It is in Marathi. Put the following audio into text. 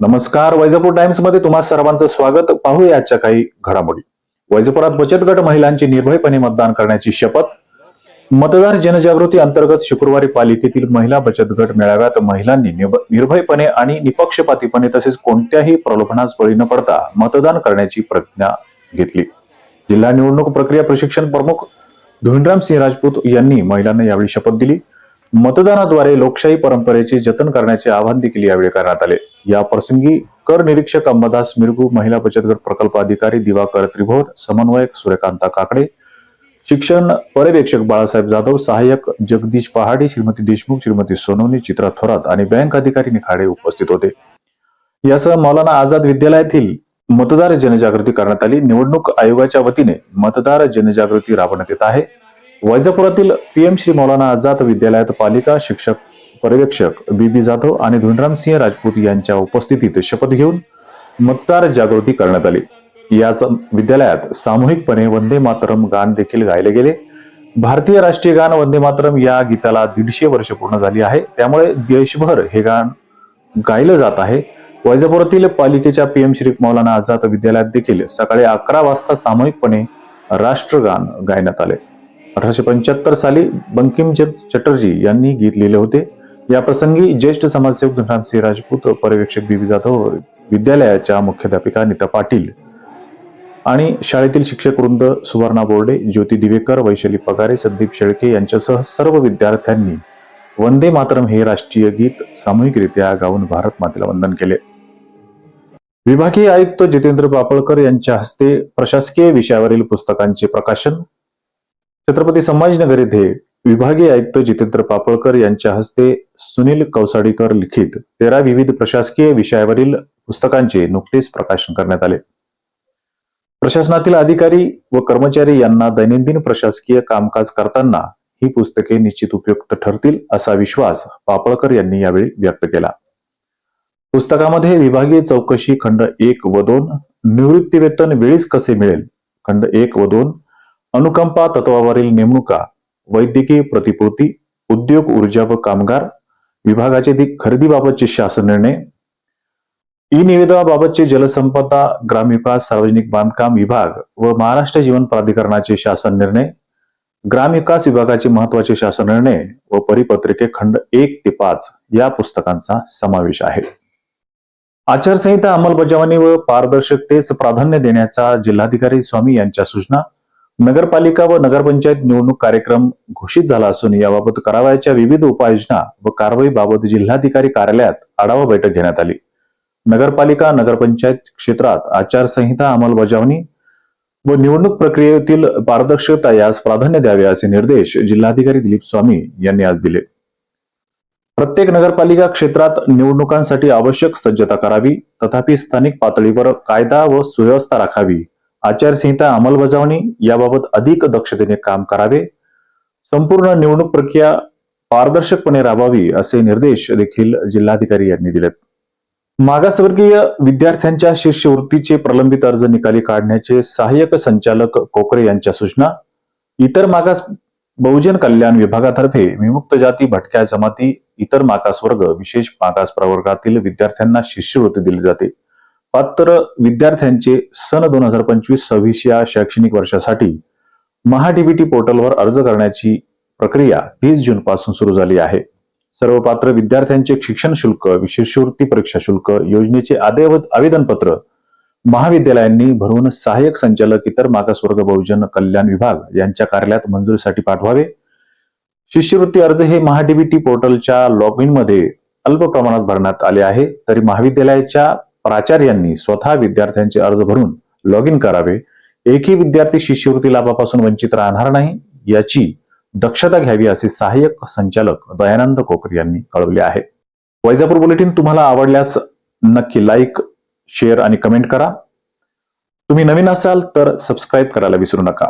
नमस्कार वैजापूर टाइम्समध्ये तुम्हा सर्वांचं स्वागत. पाहूया आजच्या काही घडामोडी. वैजापुरात बचत गट महिलांची निर्भयपणे मतदान करण्याची शपथ. मतदार जनजागृती अंतर्गत शुक्रवारी पालिकेतील महिला बचत गट मेळाव्यात महिलांनी निर्भयपणे आणि निपक्षपातीपणे तसेच कोणत्याही प्रलोभनास बळी न पडता मतदान करण्याची प्रतिज्ञा घेतली. जिल्हा निवडणूक प्रक्रिया प्रशिक्षण प्रमुख धुनराम सिंह राजपूत यांनी महिलांना यावेळी शपथ दिली. मतदानाद्वारे लोकशाही परंपरेचे जतन करण्याचे आवाहन देखील यावेळी करण्यात आले. या प्रसंगी कर निरीक्षक अंबादास मिरगू महिला बचत गट प्रकल्प अधिकारी दिवाकर त्रिभोर समन्वयक सूर्यकांता काकडे शिक्षण पर्यवेक्षक बाळासाहेब जाधव सहाय्यक जगदीश पहाडे श्रीमती देशमुख श्रीमती सोनवणी चित्रा थोरात आणि बँक अधिकारी निखाडे उपस्थित होते. यासह मौलाना आझाद विद्यालयातील मतदार जनजागृती करण्यात आली. निवडणूक आयोगाच्या वतीने मतदार जनजागृती राबवण्यात येत आहे. वैजापुरातील पीएम श्री मौलाना आझाद विद्यालयात पालिका शिक्षक पर्यवेक्षक बीबी जाधव आणि धुनरामसिंह राजपूत यांच्या उपस्थितीत शपथ घेऊन मतदार जागृती करण्यात आली. याच विद्यालयात सामूहिकपणे वंदे मातरम गाण देखील गायले गेले. भारतीय राष्ट्रीय गान वंदे मातरम या गीताला दीडशे वर्ष पूर्ण झाली आहे. त्यामुळे देशभर हे गाण गायलं जात आहे. वैजापुरातील पालिकेच्या पीएम श्री मौलाना आझाद विद्यालयात देखील सकाळी अकरा वाजता सामूहिकपणे राष्ट्रगान गायण्यात आले. अठराशे पंच्याहत्तर साली बंकिमचंद चटर्जी यांनी गीत लिहिले होते. या प्रसंगी ज्येष्ठ समाजसेवक धनरामसिंह राजपूत पर्यवेक्षक बीबी जाधव विद्यालयाच्या मुख्याध्यापिका नीता पाटील आणि शाळेतील शिक्षक वृंद सुवर्णा बोर्डे ज्योती दिवेकर वैशाली पगारे संदीप शेळके यांच्यासह सर्व विद्यार्थ्यांनी वंदे मातरम हे राष्ट्रीय गीत सामूहिकरित्या गाऊन भारत मातेला वंदन केले. विभागीय आयुक्त जितेंद्र पापळकर यांच्या हस्ते प्रशासकीय विषयावरील पुस्तकांचे प्रकाशन छत्रपती संभाजीनगर येथे विभागीय आयुक्त जितेंद्र पापळकर यांच्या हस्ते सुनील कौसाडीकर लिखित तेरा विविध प्रशासकीय विषयावरील पुस्तकांचे नुकतेच प्रकाशन करण्यात आले. प्रशासनातील अधिकारी व कर्मचारी यांना दैनंदिन प्रशासकीय कामकाज करताना ही पुस्तके निश्चित उपयुक्त ठरतील असा विश्वास पापळकर यांनी यावेळी व्यक्त केला. पुस्तकामध्ये विभागीय चौकशी खंड एक व दोन निवृत्ती वेतन वेळीच कसे मिळेल? खंड एक व दोन अनुकंपा तत्वावरील नेमणुका वैद्यकीय प्रतिपूर्ती उद्योग ऊर्जा व कामगार विभागाचे खरेदीबाबतचे शासन निर्णय ई निवेदनाबाबतचे जलसंपदा ग्रामविकास सार्वजनिक बांधकाम विभाग व महाराष्ट्र जीवन प्राधिकरणाचे शासन निर्णय ग्रामविकास विभागाचे महत्त्वाचे शासन निर्णय व परिपत्रिके खंड एक ते पाच या पुस्तकांचा समावेश आहे. आचारसंहिता अंमलबजावणी व पारदर्शकतेस प्राधान्य देण्याचा जिल्हाधिकारी स्वामी यांच्या सूचना नगरपालिका व नगरपंचायत निवडणूक कार्यक्रम घोषित झाला असून याबाबत करावयाच्या विविध उपाययोजना व कारवाईबाबत जिल्हाधिकारी कार्यालयात आढावा बैठक घेण्यात आली. नगरपालिका नगरपंचायत क्षेत्रात आचारसंहिता अंमलबजावणी व निवडणूक प्रक्रियेतील पारदर्शकता यास प्राधान्य द्यावे असे निर्देश जिल्हाधिकारी दिलीप स्वामी यांनी आज दिले. प्रत्येक नगरपालिका क्षेत्रात निवडणुकांसाठी आवश्यक सज्जता करावी तथापि स्थानिक पातळीवर कायदा व सुव्यवस्था राखावी आचारसंहिता अंमलबजावणी याबाबत अधिक दक्षतेने काम करावे. संपूर्ण निवडणूक प्रक्रिया पारदर्शकपणे राबवावी असे निर्देश देखील जिल्हाधिकारी यांनी दिलेत. मागासवर्गीय विद्यार्थ्यांच्या शिष्यवृत्तीचे प्रलंबित अर्ज निकाली काढण्याचे सहाय्यक संचालक कोकरे यांच्या सूचना. इतर मागास बहुजन कल्याण विभागातर्फे विमुक्त जाती भटक्या जमाती इतर मागासवर्ग विशेष मागास प्रवर्गातील विद्यार्थ्यांना शिष्यवृत्ती दिली जाते. पात्र विद्यार्थ्यांचे सन दोन हजार पंचवीस सव्वीस या शैक्षणिक वर्षासाठी महाडीबीटी पोर्टलवर अर्ज करण्याची प्रक्रिया तीस जून पासून सुरू झाली आहे. सर्व पात्र विद्यार्थ्यांचे शिक्षण शुल्क विशेषवृत्ती परीक्षा शुल्क योजनेचे अद्यवत आवेदनपत्र महाविद्यालयांनी भरून सहाय्यक संचालक इतर मागासवर्ग बहुजन कल्याण विभाग यांच्या कार्यालयात मंजुरीसाठी पाठवावे. शिष्यवृत्ती अर्ज हे महाडीबीटी पोर्टलच्या लॉग इनमध्ये अल्प प्रमाणात भरण्यात आले आहे. तरी महाविद्यालयाच्या प्राचार्यांनी स्वतः विद्यार्थ्यांचे अर्ज भरून लॉग इन करावे. एकही विद्यार्थी शिष्यवृत्ती लाभापासून वंचित राहणार नाही याची दक्षता घ्यावी असे सहाय्यक संचालक दयानंद कोकर यांनी कळवले आहे. वैजापूर बुलेटिन तुम्हाला आवडल्यास नक्की लाईक शेअर आणि कमेंट करा. तुम्ही नवीन असाल तर सबस्क्राईब करायला विसरू नका.